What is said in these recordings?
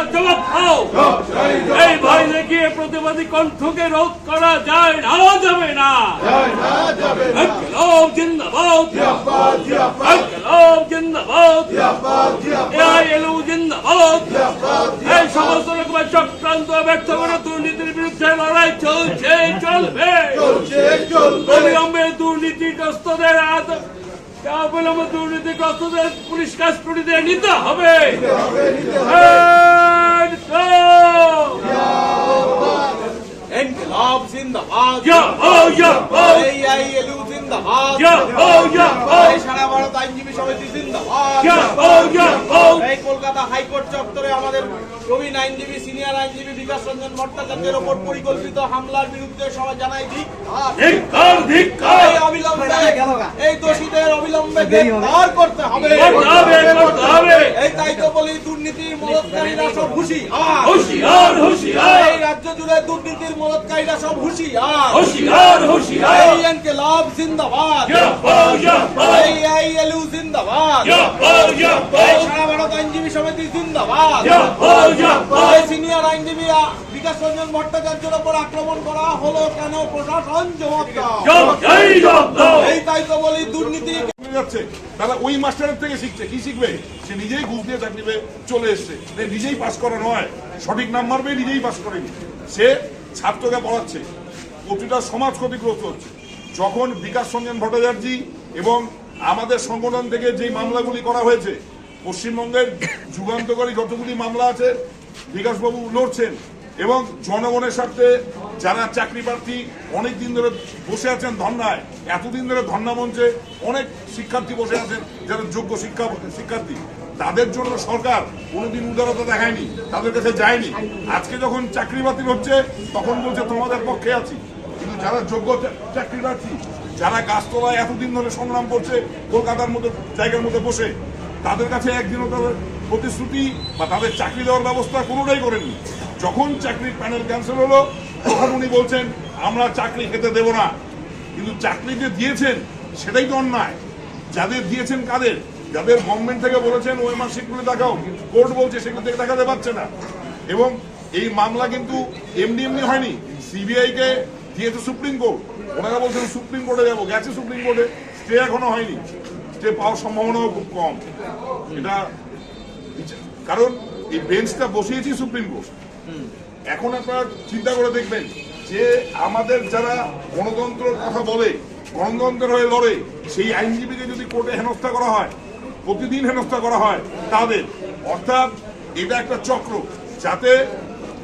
তার জবাব দাও এই ভয় দেখিয়ে প্রতিবাদী কণ্ঠকে রোধ করা যায় না যাবে না। ইনকলাব জিন্দাবাদ। ইনকলাব জিন্দাবাদ। এআইএলইউ জিন্দাবাদ। এই সমস্ত রকমের চক্রান্ত ব্যর্থ করে দুর্নীতির বিরুদ্ধে লড়াই চলছে চলবে। অবিলম্বে দুর্নীতিগ্রস্তদের আদ অবিলম্বে দুর্নীতিগ্রস্তদের পুলিশ কাস্টডিতে নিতে হবে। জিন্দাবাদ। oh, এআইএলইউ জিন্দাবাদ। সারা ভারত আইনজীবী সমিতি জিন্দাবাদ। কলকাতা হাইকোর্ট চত্বরে আমাদের প্রবীণ আইনজীবী সিনিয়র আইনজীবী বিকাশ রঞ্জন ভট্টাচার্যের ওপর পরিকল্পিত হামলার বিরুদ্ধে সবাই জানাই। এই দোষীদের অবিলম্বে গ্রেফতার করতে হবে। এই তাই তো বলি দুর্নীতির মদতকারীরা সব হুঁশিয়ার এই রাজ্য জুড়ে দুর্নীতির মদতকারীরা সব হুঁশিয়ার হুঁশিয়ার, হুঁশিয়ার। এই ইনকিলাব জিন্দাবাদ। এই আইএলইউ জিন্দাবাদ। Yeah, yeah, এই সারা ভারত আইনজীবী সমিতি জিন্দাবাদ। yeah, yeah. এই সিনিয়র আইনজীবী বিকাশ রঞ্জন ভট্টাচার্যের উপর আক্রমণ করা হলো কেন? প্রশাসন জবাব দাও। জবাব দাও, জবাব দাও। এই তাই তো বলি দুর্নীতি যাচ্ছে। তারা ওই মাস্টারের থেকে শিখছে। কি শিখবে? সে নিজেই ঘুষ দিয়ে চাকরি চলে এসছে। নিজেই পাস করা নয় সঠিক নাম্বার পেয়ে নিজেই পাস করেনি। সে ছাত্রকে পড়াচ্ছে। প্রতিটা সমাজ ক্ষতিগ্রস্ত হচ্ছে। যখন বিকাশ রঞ্জন ভট্টাচার্য এবং আমাদের সংগঠন থেকে যে মামলাগুলি করা হয়েছে, পশ্চিমবঙ্গের যুগান্তকারী যতগুলি মামলা আছে, বিকাশবাবু লড়ছেন এবং জনগণের স্বার্থে যারা চাকরি প্রার্থী অনেক দিন ধরে বসে আছেন ধর্নায়, এতদিন ধরে ধর্না মঞ্চে অনেক শিক্ষার্থী বসে আছেন, যারা যোগ্য শিক্ষা, শিক্ষার্থী, তাদের জন্য সরকার কোনোদিন উদারতা দেখায়নি, তাদের কাছে যায়নি। আজকে যখন চাকরি বাতিল হচ্ছে, তখন বলছে তোমাদের পক্ষে আছি। কিন্তু যারা যোগ্য চাকরি প্রার্থী যারা গাছতলায় এতদিন ধরে সংগ্রাম করছে, কলকাতার মতো জায়গার মধ্যে বসে, তাদের কাছে একদিনও তাদের প্রতিশ্রুতি বা তাদের চাকরি দেওয়ার ব্যবস্থা কোনোটাই করেনি যখন চাকরির প্যানেল ক্যান্সেল হলো, তখন উনি বলছেন, আমরা চাকরি খেতে দেব না। কিন্তু চাকরি যে দিয়েছেন, সেটাই তো অন্যায়। যাদের দিয়েছেন কাদের? যাদের গভর্নমেন্ট থেকে বলেছেন, ওই মার্কশিটগুলো দেখাও। কোর্ট বলছে, সেগুলো থেকে দেখাতে পারছে না। এবং এই মামলা কিন্তু এমনি এমনি হয়নি। সিবিআই কে দিয়েছে সুপ্রিম কোর্ট। ওনারা বলছেন সুপ্রিম কোর্টে যাব। গেছে সুপ্রিম কোর্টে। স্টে এখনও হয়নি। স্টে পাওয়ার সম্ভাবনাও খুব কম। এটা কারণ এই বেঞ্চটা বসিয়েছি সুপ্রিম কোর্ট। এখন আপনারা চিন্তা করে দেখবেন যে আমাদের যারা গণতন্ত্রের কথা বলে, গণতন্ত্রের হয়ে লড়ে, সেই আইনজীবীকে যদি কোর্টে হেনস্থা করা হয়, প্রতিদিন হেনস্থা করা হয়, তাদের। অর্থাৎ এটা একটা চক্র। যাতে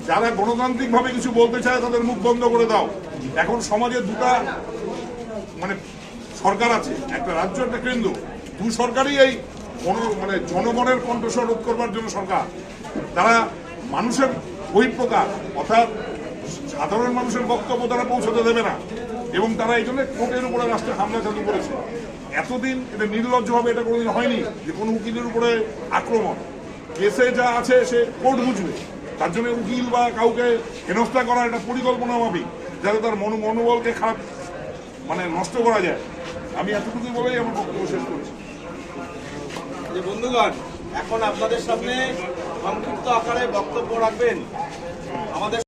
যারা গণতান্ত্রিকভাবে কিছু বলতে চায়, তাদের মুখ বন্ধ করে দাও। এখন সমাজে দুটা মানে সরকার আছে, একটা রাজ্য, একটা কেন্দ্র। দু সরকারই এই মানে জনগণের কণ্ঠস্বর রোধ করবার জন্য সরকার। তারা মানুষের বহিঃপ্রকার অর্থাৎ সাধারণ মানুষের বক্তব্য তারা পৌঁছতে দেবে না। এবং তারা এই জন্য কোর্টের উপরে রাষ্ট্রে হামলা চালু করেছে। এতদিন এটা নির্লজ্জভাবে এটা কোনোদিন হয়নি যে কোনো উকিলের উপরে আক্রমণ। কেসে যা আছে সে কোর্ট বুঝবে। তার জন্য উকিল বা কাউকে হেনস্থা করার একটা পরিকল্পনা ভাবি যাতে তার মন মনোবলকে খারাপ মানে নষ্ট করা যায়। আমি এতটুকুই বলেই আমার বক্তব্য শেষ করছি। যে বন্ধুগণ, এখন আপনাদের সামনে সংক্ষিপ্ত আকারে বক্তব্য রাখবেন। আমাদের